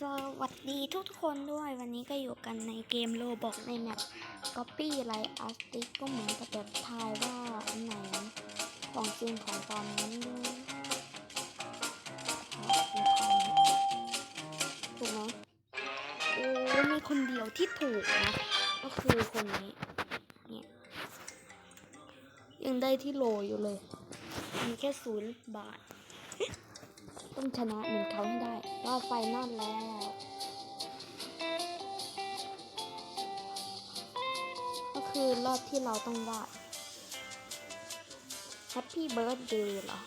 สวัสดีทุกๆคนด้วยวันนี้ก็อยู่กันในเกมโลบอกในแมป Copy ไลอาร์ติกก็เหมือนกับแบบทายว่าอันไหนของจริงของปลอมนั้นด้วยถูกไหมโอ้มีคนเดียวที่ถูกนะ ก็คือคนนี้ เนี่ยยังได้ที่โลอยู่เลย มีแค่ศูนย์บาท ต้องชนะเหมือนเขาให้ได้รอบไฟนอลแล้วก็คือรอบที่เราต้องวาด Happy Birthday เหรอ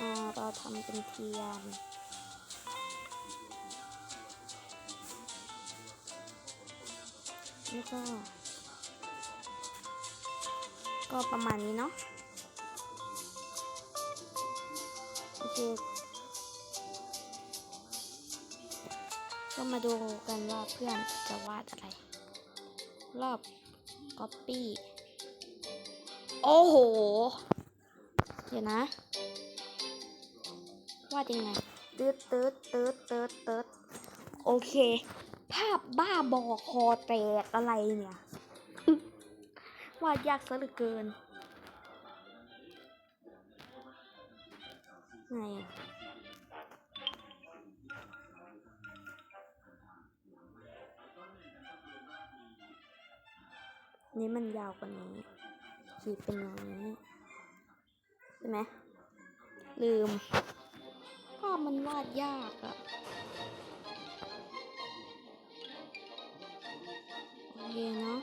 อ่าเราทำเป็นเทียนแล้วก็ ก็ประมาณนี้เนาะ โอเคก็มาดูกันว่าเพื่อนจะวาดอะไร รอบก๊อปปี้โอ้โห เดี๋ยวนะ วาดยังไงตืดตืดตืดตืดตืดโอเค ภาพบ้าบอคอแตกอะไรเนี่ย วาดยากซะเหลือเกิน ไงนี่มันยาวกว่านี้ ขีดเป็นอย่างนี้ ใช่ไหม ลืมภาพมันวาดยากอะโอเคเนาะ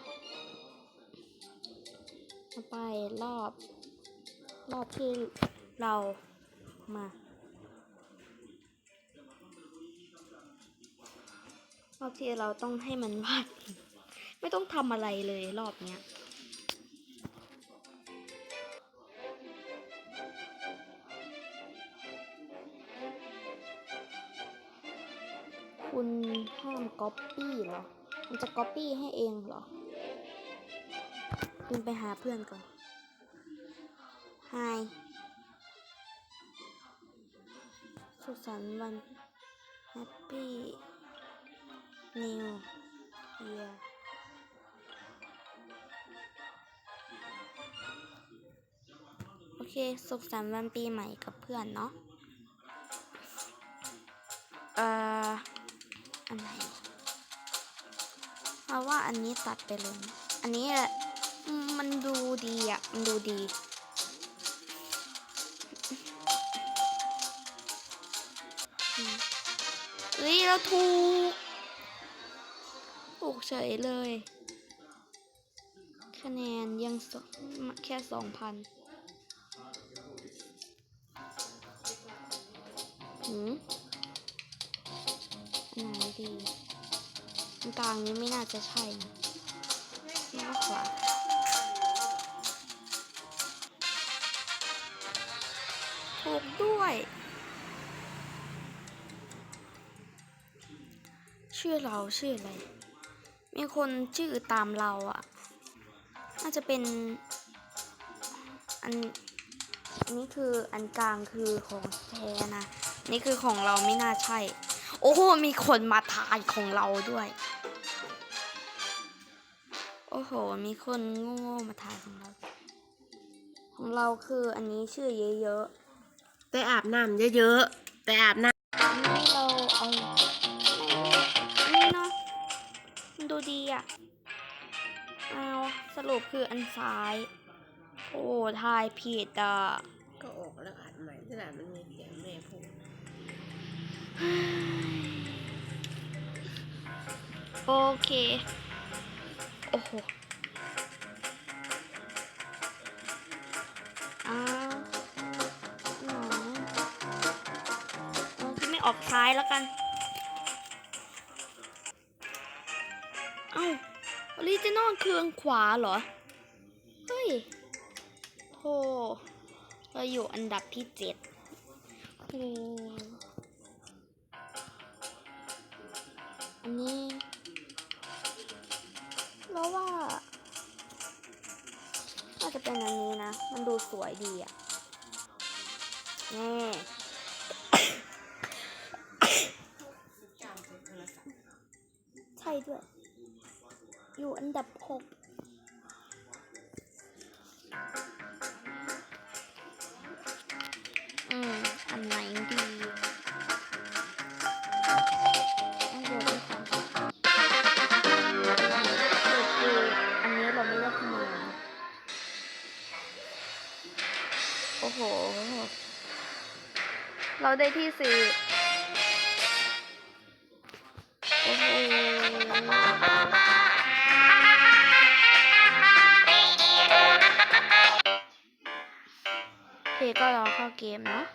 ไปรอบ รอบที่เรา มารอบที่เราต้องให้มันวาด ไม่ต้องทำอะไรเลยรอบเนี้ยคุณห้ามก๊อปปี้เหรอ มันจะก๊อปปี้ให้เองเหรอพิมพ์ไปหาเพื่อนก่อน Hi สุขสันต์วัน Happy New Year โอเค สุขสันต์วันปีใหม่กับเพื่อนเนาะ เอ่อ อันไหนเพราะว่าอันนี้ตัดไปเลย อันนี้มันดูดีอะมันดูดี เราถูกถูกเฉยเลย คะแนนยังสแค่สองพันหืมไหนดีอันกลางนี้ไม่น่าจะใช่นะมากกว่าถูกด้วย ชื่อเราชื่ออะไร มีคนชื่อตามเราอะ่ะ น่าจะเป็น อันนี้คืออันกลางคือของแท้นะ นี่คือของเราไม่น่าใช่ โอ้โห มีคนมาทายของเราด้วย โอ้โห มีคนโง่ๆมาทายของเรา ของเราคืออันนี้ชื่อเยอะๆ ไปอาบน้ำเยอะๆ ไปอาบน้ๆ ปคืออันซ้าย โอ้ทายผิดอะำก็ออกแล้วอัดใหม่ขนาดมันมีเสียงแม่พูดโอเค โอ้โหอ้าวหนอเอาที่ไม่ออกซ้ายแล้วกัน ออริจินอลคืออันขวาเหรอ เฮ้ยโธ่เราอยู่อันดับที่เจ็ดโอ้อันนี้เราว่าน่าจะเป็นอันนี้นะ มันดูสวยดีอะ่ะนี่ ด้วย อยู่อัน ดับหกอืม อันไหนดีงดูด้วยกันสรุปคืออันนี้เราไม่ได้คะแนนโอ้โห เราได้ที่สี่ เข้าเกมเนาะ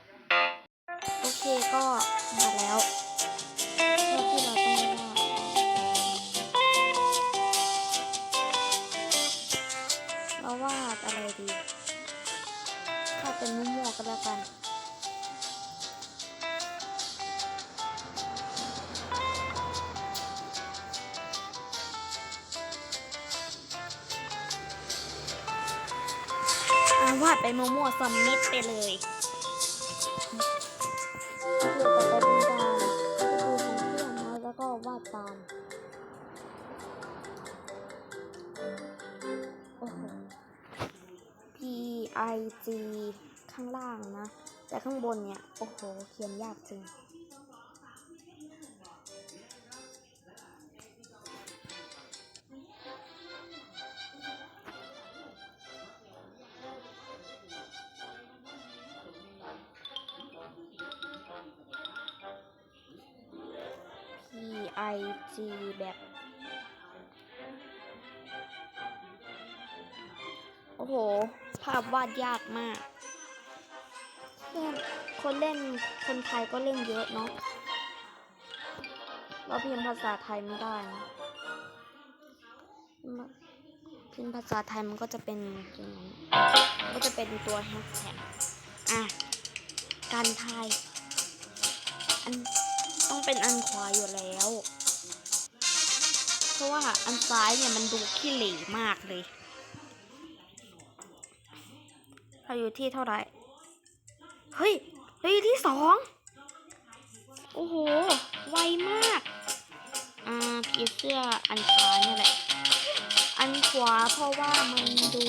โอเคก็มาแล้วรอบที่เราต้องวาดเราวาดอะไรดี ถ้าเป็นมั่วๆก็แล้วกันอ่าวาดไปมั่วๆซัมมิตไปเลย ไปเป็นการดูของเพื่อนนะแล้วก็วาดตามโอ้โห P I G ข้างล่างนะ แต่ข้างบนเนี่ย โอ้โห เขียนยากจริง P I G แบบ โอ้โห ภาพวาดยากมากเพื่อนคนเล่นคนไทยก็เล่นเยอะเนาะเราพิมพ์ภาษาไทยไม่ได้นะพิมพ์ภาษาไทยมันก็จะเป็นอย่างนี้ก็จะเป็นตัวแฮชแท็กอะ การไทยอัน ต้องเป็นอันขวาอยู่แล้ว เพราะว่าอันซ้ายเนี่ยมันดูขี้เหร่มากเลยเราอยู่ที่เท่าไหร่ เฮ้ยเราอยู่ที่สอง โอ้โห ไวมาก อ่าผีเสื้ออันซ้ายนี่แหละ อันขวาเพราะว่ามันดู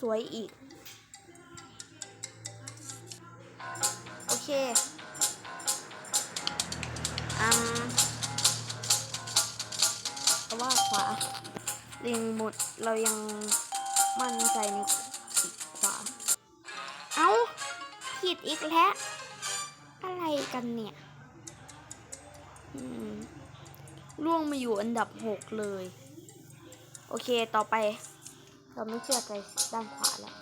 สวยอีก โอเคอืมแต่ว่าขวาเรียงหมดเรายังมั่นใจในขวา เอาผิดอีกแล้ว อะไรกันเนี่ยล่วงมาอยู่อันดับหกเลย โอเคต่อไป เราไม่เชื่อใจด้านขวาแล้ว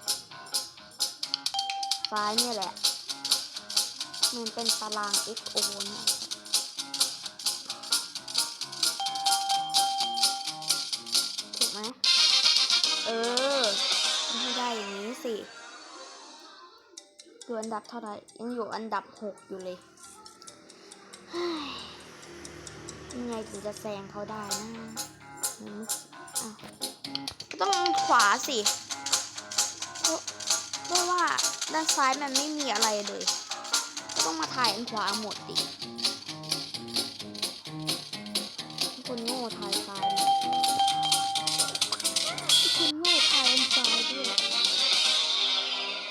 ซ้ายเนี่ยแหละ มันเป็นตาราง XO เนี่ยถูกไหมเออ ไม่ได้อย่างนี้สิอยู่อันดับเท่าไหร่ ยังอยู่อันดับหกอยู่เลยยังไงถึงจะแซงเขาได้นะอะ ต้องขวาสิเพราะว่าด้านซ้ายมันไม่มีอะไรเลย ก็ต้องมาถ่ายอันขวาหมดดิคนโง่ถ่ายซ้ายคนโง่ถ่ายอันซ้ายด้วย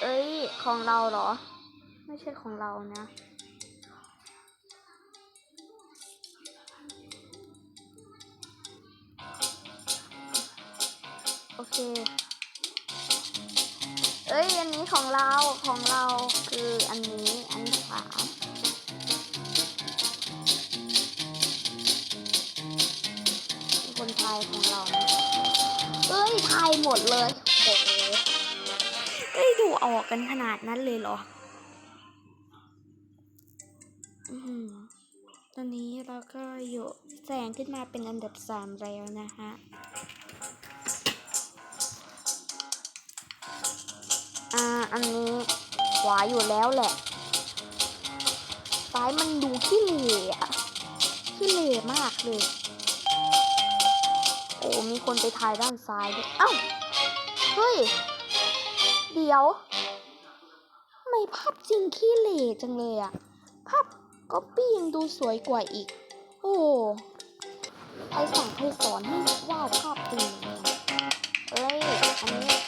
เอ้ย ของเราเหรอ ไม่ใช่ของเรานะ โอเค เอ้ย อันนี้ของเรา ของเราคืออันนี้ อันขวาคนไทยของเราเอ้ย ไทยหมดเลยโอ้โหเอ้ย ดูออกกันขนาดนั้นเลยเหรอ อือหือตอนนี้เราก็อยู่แสงขึ้นมาเป็นอันดับสามแล้วนะฮะ อ่า อันนี้ขวาอยู่แล้วแหละ ซ้ายมันดูขี้เหร่อะขี้เหร่มากเลย โอ้ มีคนไปถ่ายด้านซ้ายด้วยเอ้า เฮ้ย เดี๋ยวทำไม่ภาพจริงขี้เหร่จังเลยอะภาพก๊อปปี้ยังดูสวยกว่าอีก โอ้ใครสั่งใครสอนให้วาดภาพจริงเนี่ยเอ้ยอันนี้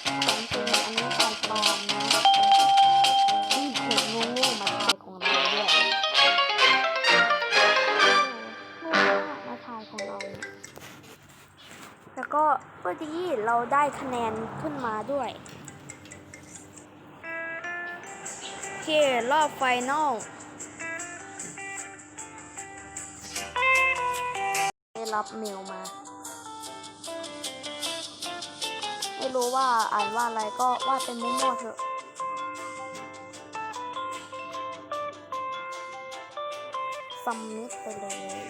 แล้วก็พอดีเราได้คะแนนขึ้นมาด้วยโอเครอบไฟนอลได้รับเมลมา ไม่รู้ว่าอ่านว่าอะไรก็วาดเป็นมั่วๆเถอะซัมมิตไปเลย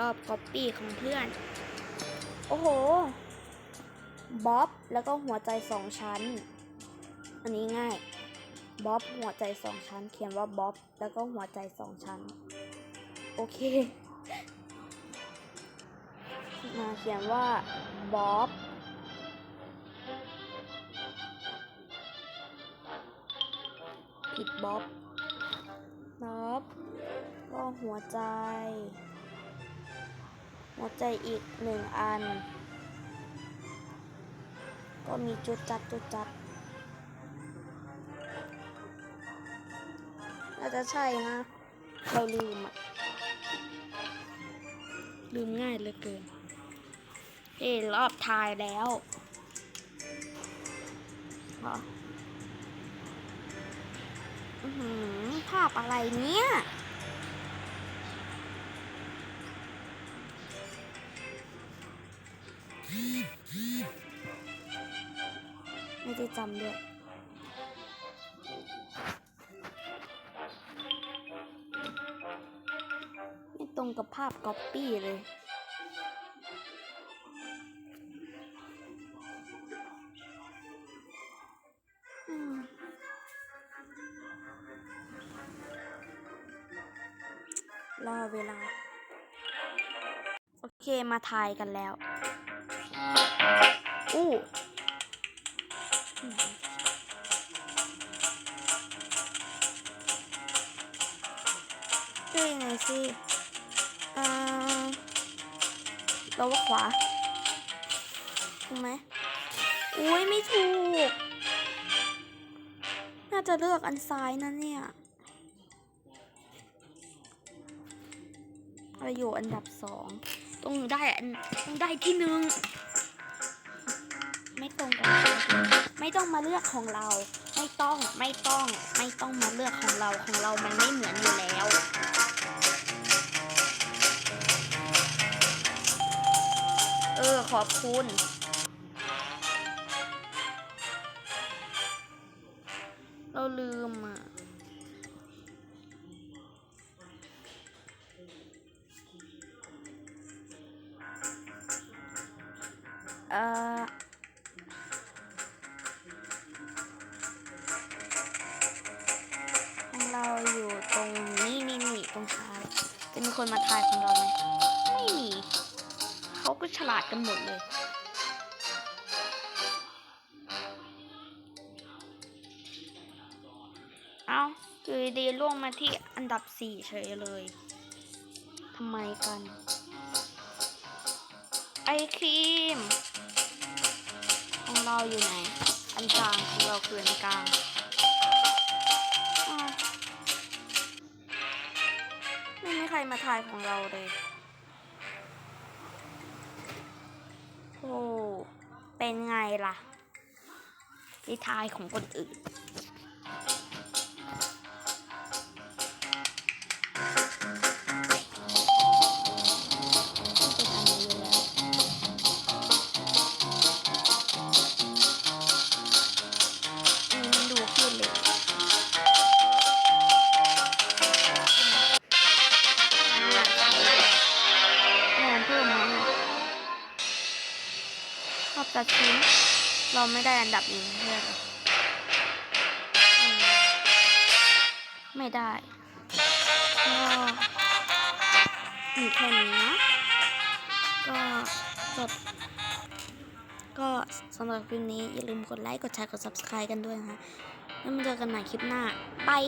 รอบก๊อปปี้ของเพื่อน โอ้โห บ๊อบ แล้วก็หัวใจสองชั้น อันนี้ง่าย บ๊อบ หัวใจสองชั้น เขียนว่าบ๊อบ แล้วก็หัวใจสองชั้น โอเค มาเขียนว่าบ๊อบผิดบ๊อบบ๊อบก็หัวใจ หัวใจอีกหนึ่งอัน ก็มีจุดจัดจุดจัดน่าจะใช่นะ เราลืมอะลืมง่ายเหลือเกินเฮ้รอบทายแล้วหรออื้อหือภาพอะไรเนี่ย ไม่ได้จำด้วยไม่ตรงกับภาพก๊อปปี้เลยอืมรอเวลา โอเคมาทายกันแล้ว อู้อืมช่วยหน่อยสิอ่าเราว่าขวาถูกไหมอุ้ยไม่ถูก น่าจะเลือกอันซ้ายนะเนี่ยเราอยู่อันดับสอง ต้องได้อันต้องได้ที่หนึ่ง ไม่ตรงกันไม่ต้องมาเลือกของเรา ไม่ต้องไม่ต้องไม่ต้องมาเลือกของเราของเรามันไม่เหมือนอยู่แล้วเออขอบคุณ ไม่มี เขาก็ฉลาดกันหมดเลยเอาอยู่ดีๆล่วงมาที่อันดับสี่เฉยเลยทำไมกัน ไอครีม ของเราอยู่ไหน อันกลางของเราคืออันกลาง ไม่มีใครมาถ่ายของเราเลย โอ้ เป็นไงล่ะที่ทายของคนอื่น ตัดชิ้นเราไม่ได้อันดับหนึ่งเพื่อนเหรออืมไม่ได้ก็มีแค่นี้นะก็จบก็สำหรับคลิปนี้อย่าลืมกดไลค์ กดแชร์ กด subscribe กันด้วยนะคะ แล้วมาเจอกันใหม่คลิปหน้าบาย